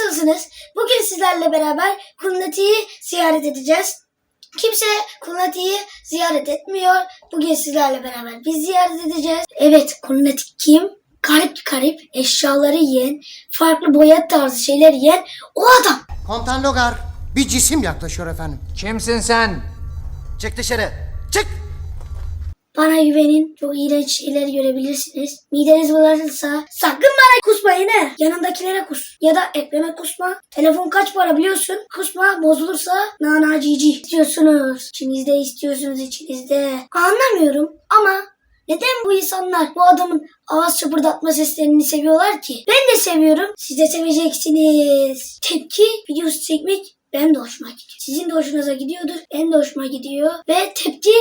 nasılsınız? Bugün sizlerle beraber Kunnati'yi ziyaret edeceğiz. Kimse Kunnati'yi ziyaret etmiyor. Bugün sizlerle beraber biz ziyaret edeceğiz. Evet Kunnati kim? Garip garip eşyaları yiyen, farklı boyat tarzı şeyler yiyen o adam. Komutan Logar, bir cisim yaklaşıyor efendim. Kimsin sen? Çık dışarı, çık! Bana güvenin. Çok iğrenç şeyler görebilirsiniz. Mideniz bulanırsa sakın bana kusmayın he. Yanındakilere kus. Ya da ekrana kusma. Telefon kaç para biliyorsun? Kusma bozulursa nana cici istiyorsunuz. İçinizde istiyorsunuz içinizde. Anlamıyorum ama neden bu insanlar bu adamın ağız şıpırdatma seslerini seviyorlar ki? Ben de seviyorum. Siz de seveceksiniz. Tepki videosu çekmek benim de hoşuma gidiyor. Sizin de hoşunuza gidiyordur. Benim de hoşuma gidiyor. Ve tepki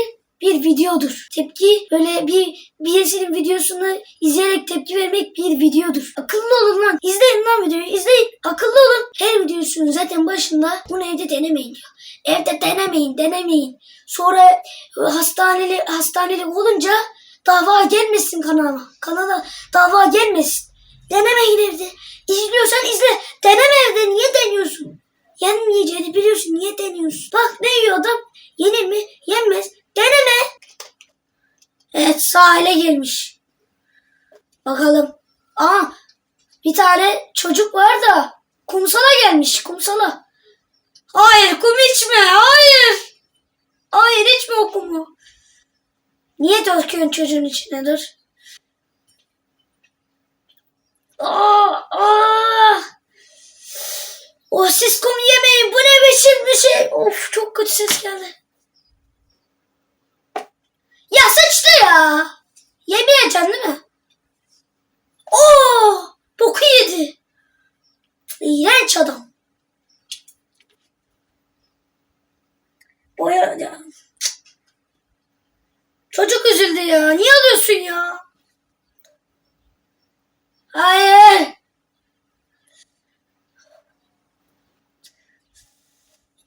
bir videodur. Tepki böyle bir birisinin videosunu izleyerek tepki vermek bir videodur. Akıllı olun lan. İzleyin lan videoyu. İzleyin. Akıllı olun. Her videosunun zaten başında bunu evde denemeyin diyor. Evde denemeyin, denemeyin. Sonra e, hastaneli hastanelik olunca dava gelmesin kanala. Kanala dava gelmesin. Denemeyin evde. İzliyorsan izle. Deneme evde. Niye deniyorsun? Yenmeyeceğini biliyorsun. Niye deniyorsun? Bak ne yiyor adam? Yenir mi? Yenmez. Deneme. Evet sahile gelmiş. Bakalım. Aa bir tane çocuk var da kumsala gelmiş kumsala. Hayır kum içme hayır. Hayır içme o kumu. Niye döküyorsun çocuğun içine dur. Aa, aa. Oh siz kum yemeyin bu ne biçim bir şey. Of çok kötü ses geldi. Ya sıçtı ya. Yemeyeceksin değil mi? Oo, boku yedi. İğrenç adam. Boya ya. Çocuk üzüldü ya. Niye alıyorsun ya? Hayır.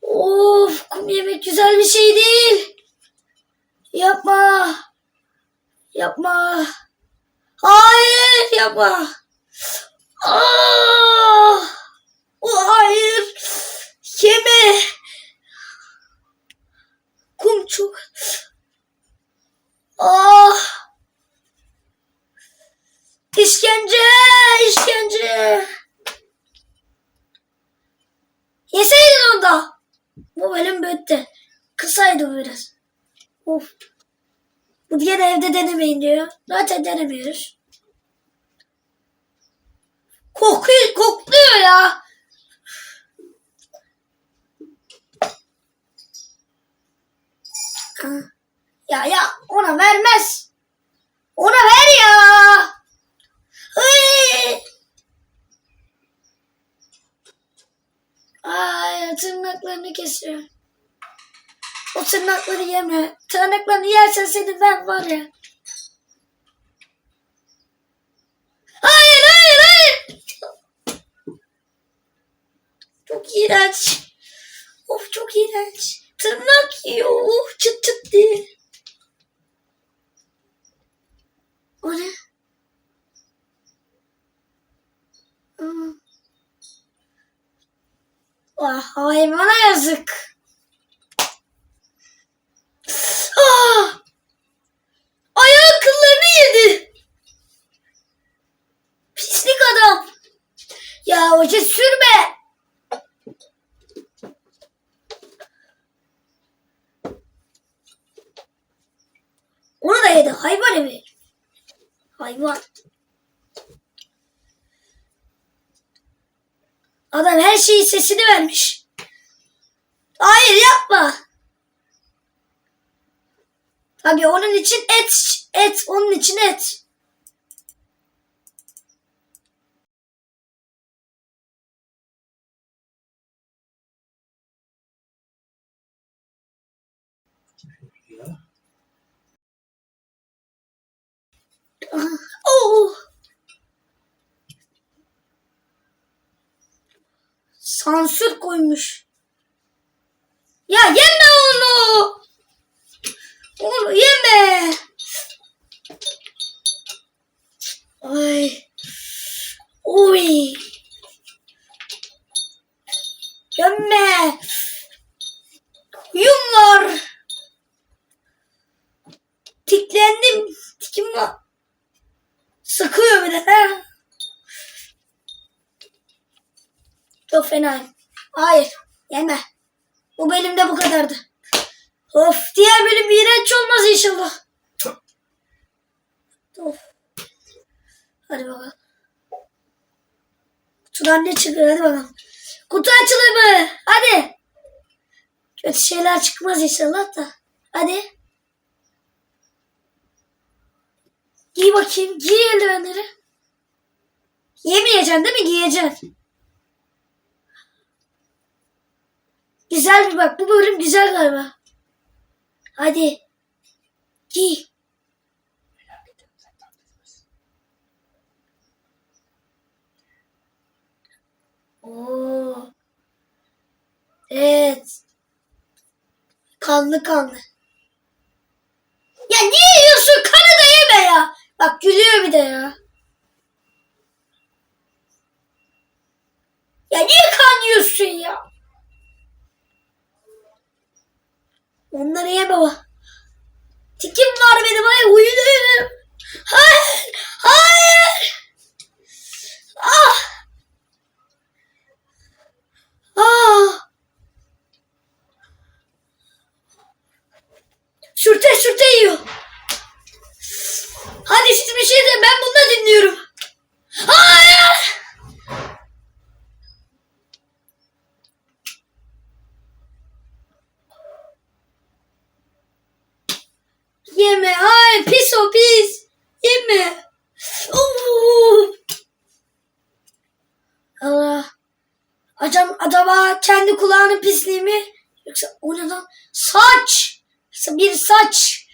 Of kum yemek güzel bir şey değil. Yapma. Yapma. Hayır yapma. Aa! Hayır. Yeme. Kum çok. Ah. İşkence, işkence. Yeseydin onda. Bu bölüm bitti. Kısaydı biraz. Of. Bu diğer evde denemeyin diyor. Zaten denemiyoruz. Kokuyor, kokluyor ya. Ya ya ona vermez. Ona ver ya. Ay tırnaklarını kesiyor. O tırnakları yeme. Tırnaklarını yersen seni ben var ya. Hayır hayır hayır. Çok iğrenç. Of çok iğrenç. Tırnak yiyor. Of çıt çıt diye. O ne? Aa. Ah, hayvana yazık. Ah! Ayağı kıllarını yedi. Pislik adam. Ya hoca sürme. Yedi. Hayvan evi. Hayvan. Adam her şeyi sesini vermiş. Hayır yapma. Tabii onun için et, et, onun için et. Oh. Sansür koymuş. Ya yeme onu. Onu yeme. Ay. Oy. Çok fena. Hayır. Yeme. Bu bölümde bu kadardı. Of diğer bölüm iğrenç olmaz inşallah. Of. Hadi bakalım. Kutudan ne çıkıyor hadi bakalım. Kutu açılımı. Hadi. Kötü şeyler çıkmaz inşallah da. Hadi. Giy bakayım. Giy eldivenleri. Yemeyeceksin değil mi? Giyeceksin. Güzel bak. Bu bölüm güzel galiba. Hadi. Giy. Oo. Evet. Kanlı kanlı. Ya niye yiyorsun? Kanı da ya. Bak gülüyor bir de ya. Ya niye kan yiyorsun ya? Onları ye baba. Tikim var benim ay uyuyorum. Hayır. Hayır. Ah. Ah. Sürte sürte yiyor. Hadi siz bir şey de ben bunu da dinliyorum. Hayır. Yeme. Ay pis o pis. Yeme. Oo. Allah. Acaba, acaba kulağının pisliği mi? Yoksa o ne lan? Saç. Bir saç.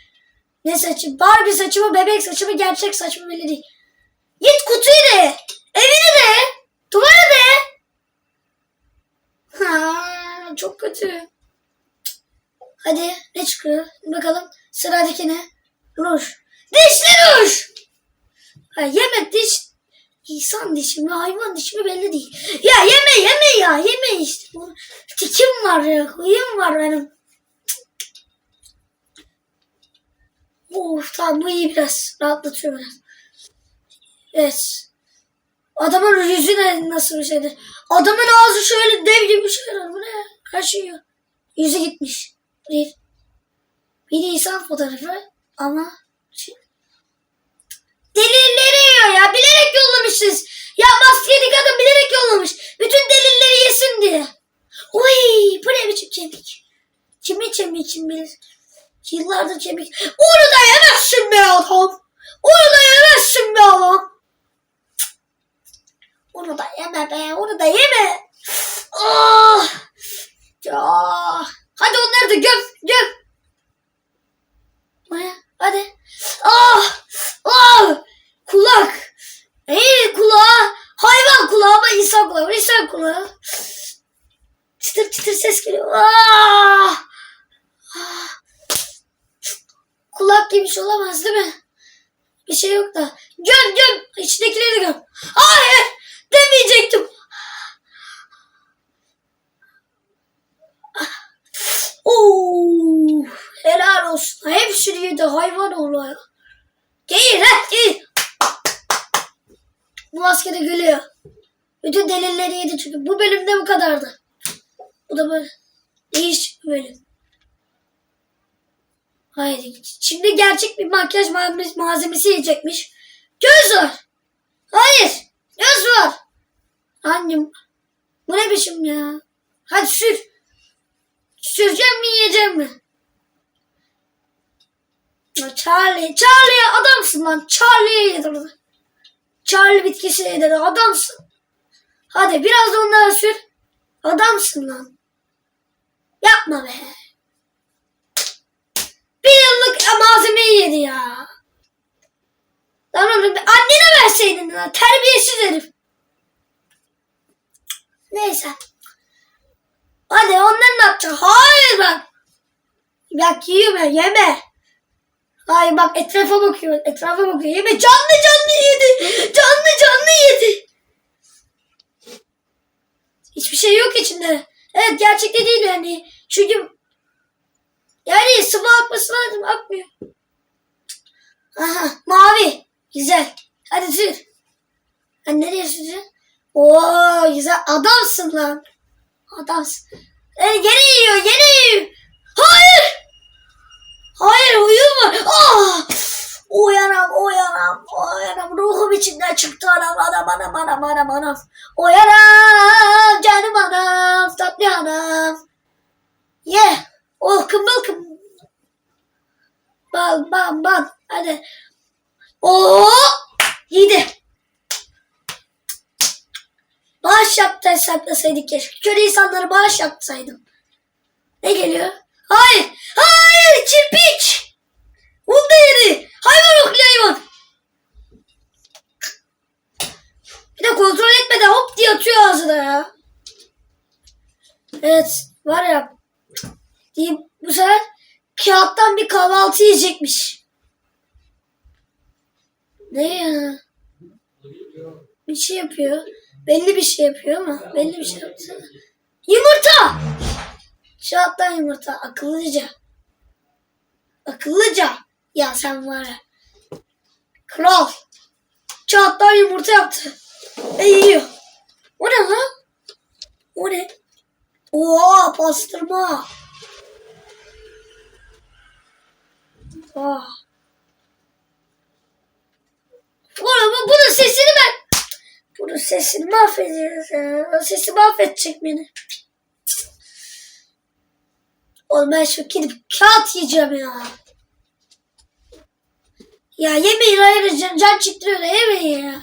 Ne saçı? Barbie saçı mı? Bebek saçı mı? Gerçek saç mı? Belli değil. Git kutuyu de. Evini de. Duvarı de. Ha, çok kötü. Hadi ne çıkıyor? Bakalım sıradaki ne? Ruj. Dişli ruj. Ha, yeme diş. İnsan dişi mi hayvan dişi mi belli değil. Ya yeme yeme ya yeme işte. Tikim var ya huyum var benim. Of tamam bu iyi biraz. Rahatlatıyor biraz. Evet. Adamın yüzü ne nasıl bir şeydir? Adamın ağzı şöyle dev gibi bir şeyler. Bu ne? Kaşıyor. Yüzü gitmiş. Bir. Bir insan fotoğrafı ama şey- delilleri yiyor ya. Bilerek yollamışsınız. Ya maskeli kadın bilerek yollamış. Bütün delilleri yesin diye. Oy bu ne biçim kemik? Kimin kemiği kim bilir? Yıllardır kemik. Onu da yemezsin be adam. Onu da yemezsin be adam. Onu da yeme be. Onu da yeme. Ah. Ya. Hadi onları da göm. Göm. Maya hadi. Ah. Ah. Kulak. Hey kulağı. Hayvan kulağı ama insan kulağı. İnsan kulağı. Çıtır çıtır ses geliyor. Ah. Ah. Kulak gibi bir şey olamaz değil mi? Bir şey yok da. Göm göm. İçindekileri göm. Hayır. Demeyecektim. Oo, helal olsun. Hepsini yedi hayvan oğlu ya. Giyin ha giyin. Bu maske de gülüyor. Bütün delilleri yedi çünkü. Bu bölümde bu kadardı. Bu da böyle değişik bir bölüm. Haydi şimdi gerçek bir makyaj malzemesi, yiyecekmiş. Göz var. Hayır. Göz var. Annem. Bu ne biçim ya? Hadi sür. Süreceğim mi yiyeceğim mi? Charlie. Charlie adamsın lan. Charlie'ye yedirdi. Charlie bitkisi yedirdi. Adamsın. Hadi biraz da onlara sür. Adamsın lan. Yapma be. Bir yıllık malzemeyi yedi ya. Lan bir annene verseydin lan. Terbiyesiz herif. Neyse. Hadi onları ne yapacak? Hayır bak. Bak ben yeme. Hayır bak etrafa bakıyor. Etrafa bakıyor. Yeme canlı canlı yedi. Canlı canlı yedi. Hiçbir şey yok içinde. Evet gerçekte değil yani. Çünkü yani sıvı akması lazım. Akmıyor. Aha mavi. Güzel. Hadi sür. Ha, nereye süreceksin? Oo güzel adamsın lan. Adamsın. E, geri yiyor geri yiyor. Hayır. Hayır uyuma. Ah! Uyanam uyanam uyanam. Ruhum içinden çıktı anam anam anam anam anam anam. Uyanam canım anam tatlı anam. Ye. Oh kımbıl kımbıl. Bal bal bal. Hadi. Oo! Yedi. Bağış yaptı hesaplasaydık keşke. Köle insanları bağış yapsaydım. Ne geliyor? Hayır! Hayır! Kirpiç! Bunu da yedi. Hayvan oklu hayvan. Bir de kontrol etmeden hop diye atıyor ağzına ya. Evet. Var ya. Diyeyim, bu sefer kağıttan bir kahvaltı yiyecekmiş. Ne ya? Bir şey yapıyor. Belli bir şey yapıyor ama belli bir şey yapsana. Yumurta! Kağıttan yumurta. Akıllıca. Akıllıca. Ya sen var ya. Kral. Kağıttan yumurta yaptı. Ve yiyor. O ne lan? O ne? Oo pastırma. Oh. Oğlum bunun sesini ben... Bunun sesini mahvedeceğiz ya. O sesi mahvedecek beni. Oğlum ben şu gidip kağıt yiyeceğim ya. Ya yemeyin hayır can, can çıktırıyor da yemeyin ya.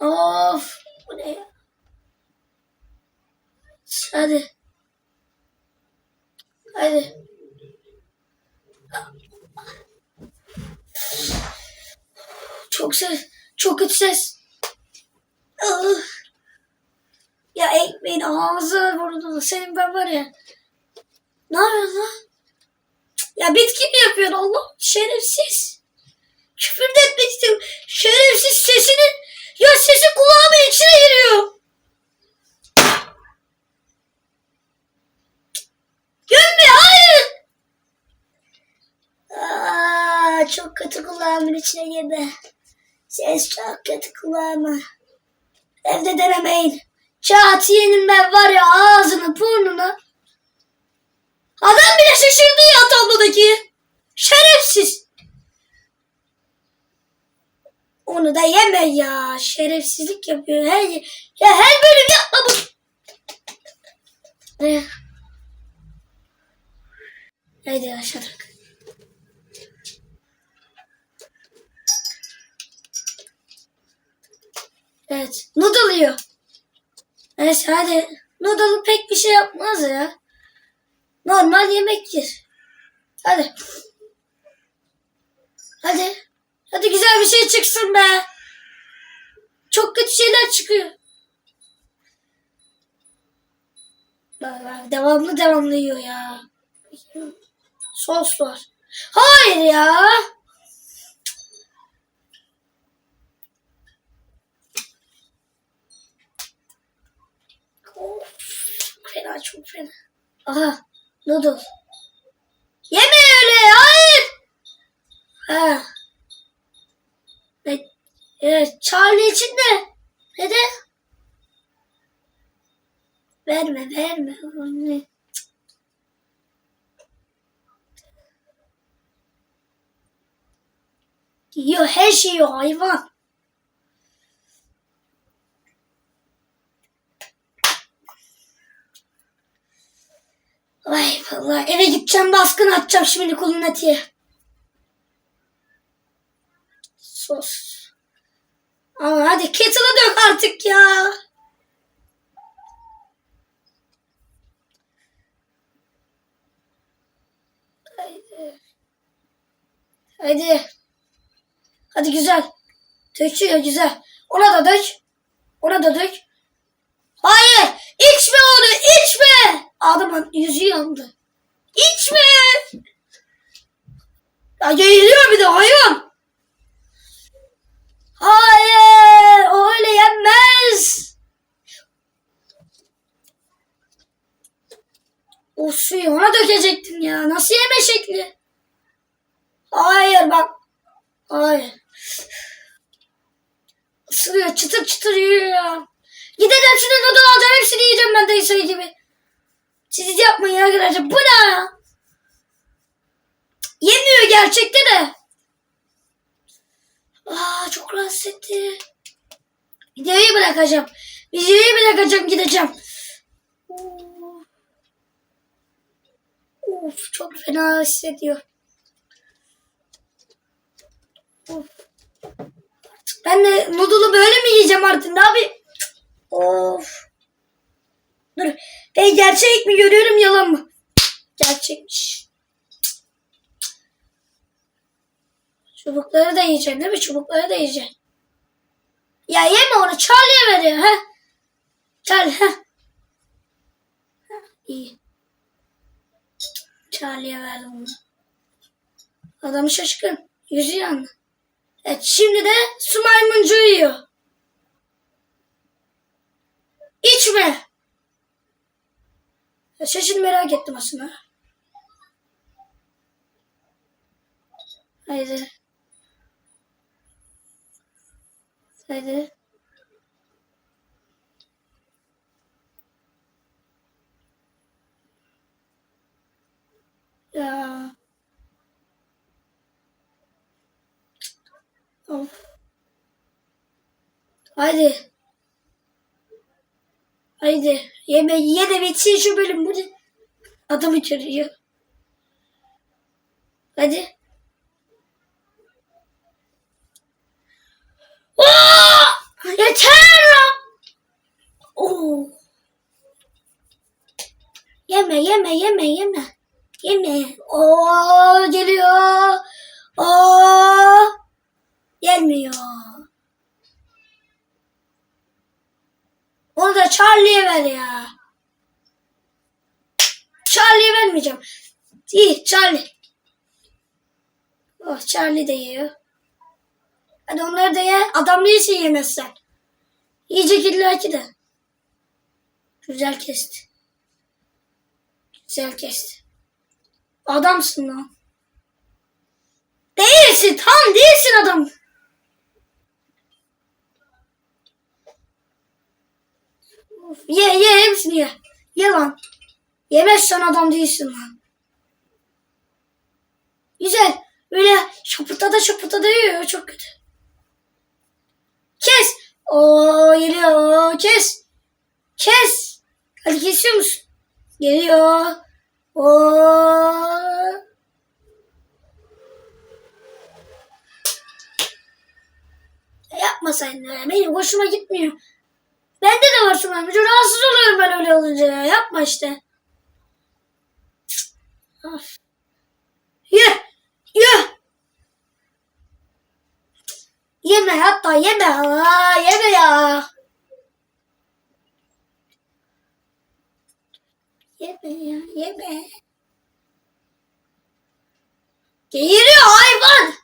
Of bu ne ya? Hadi. Hadi. Çok ses. Çok kötü ses. Ah. Ya ekmeğin ağzı burnuna. Senin ben var ya. Ne yapıyorsun lan? Ya bitki mi yapıyorsun Allah? Şerefsiz. Küfür de etmek istiyorum. Şerefsiz sesinin. Ya sesi kulağımın içine giriyor. Gömme hayır. Aa, çok kötü kulağımın içine girdi. Ses çok kötü kulağıma. Evde denemeyin. Çağatiye'nin ben var ya ağzını burnunu. Adam bile şaşırdı ya tablodaki. Şerefsiz. Onu da yeme ya. Şerefsizlik yapıyor. Her, ya her bölüm yapma bu. Haydi aşağıdık. Evet. Noodle yiyor. Evet hadi. Noodle pek bir şey yapmaz ya. Normal yemektir. Hadi. Hadi. Hadi güzel bir şey çıksın be. Çok kötü şeyler çıkıyor. Devamlı devamlı yiyor ya. Sos var. Hayır ya. Of, fena çok fena. Aha noodle. Yeme öyle hayır. Ha. Evet, evet Charlie için de. Ne de? Verme verme. Anne. Yiyor her şeyi hayvan. Vay vallahi eve gideceğim baskın atacağım şimdi kulun diye. Sos. Ama hadi kettle'ı dök artık ya. Haydi. Hadi. Hadi güzel. Döküyor güzel. Ona da dök. Ona da dök. Hayır. içme onu içme. Adamın yüzü yandı. İçme. Ya yayılıyor bir de hayvan. Hayır. Öyle yenmez. O suyu ona dökecektin ya. Nasıl yeme şekli? Hayır bak. Ay. Isırıyor çıtır çıtır yiyor ya. Gideceğim şimdi noodle alacağım hepsini yiyeceğim ben dayı sayı gibi. Siz yapmayın arkadaşlar bu ne ya? Yemiyor gerçekte de. Aa çok rahatsız etti. Videoyu bırakacağım. Videoyu bırakacağım gideceğim. Of çok fena hissediyor. Of. Ben de noodle'u böyle mi yiyeceğim artık yapayım? Of. Dur. Ben gerçek mi görüyorum yalan mı? Gerçekmiş. Çubukları da yiyeceksin değil mi? Çubukları da yiyeceksin. Ya yeme onu. Charlie'ye veriyor. ha? Charlie. ha? Ha, İyi. Charlie'ye verdim bunu. Adam şaşkın. Yüzü yandı. Evet şimdi de su maymuncuğu yiyor. İçme. Şaşın merak ettim aslında. Haydi. Haydi. Ya. Of. Haydi. Haydi. Yeme ye de bitsin şu bölüm. Ne? Adam içeriyor. Hadi. Oo! Yeter! Oo. Yeme yeme yeme yeme. Yeme. Oo geliyor. Oo. Gelmiyor. Onu da Charlie'ye ver ya. Charlie'ye vermeyeceğim. İyi Charlie. Oh Charlie de yiyor. Hadi onları da ye. Adam değilsin yemezsen. Yiyecek illa ki de. Güzel kesti. Güzel kesti. Adamsın lan. Değilsin. Tam değilsin adam. Ye ye hepsini ye. Ye lan. Yemezsen adam değilsin lan. Güzel. Böyle şapırtada şapırtada yiyor. Çok kötü. Kes. Oo geliyor. Kes. Kes. Hadi kesiyor musun? Geliyor. Oo. Yapma sen de. Benim hoşuma gitmiyor. Bende de var şu an. Rahatsız oluyorum ben öyle olunca ya. Yapma işte. Ye. Ye. Yeme hatta yeme. Aa, yeme ya. Yeme ya yeme. Geğiriyor hayvan.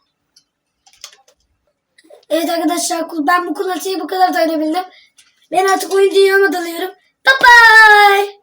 Evet arkadaşlar ben bu kullanıcıyı bu kadar dayanabildim. Ben artık oyun dünyama dalıyorum. Bye bye.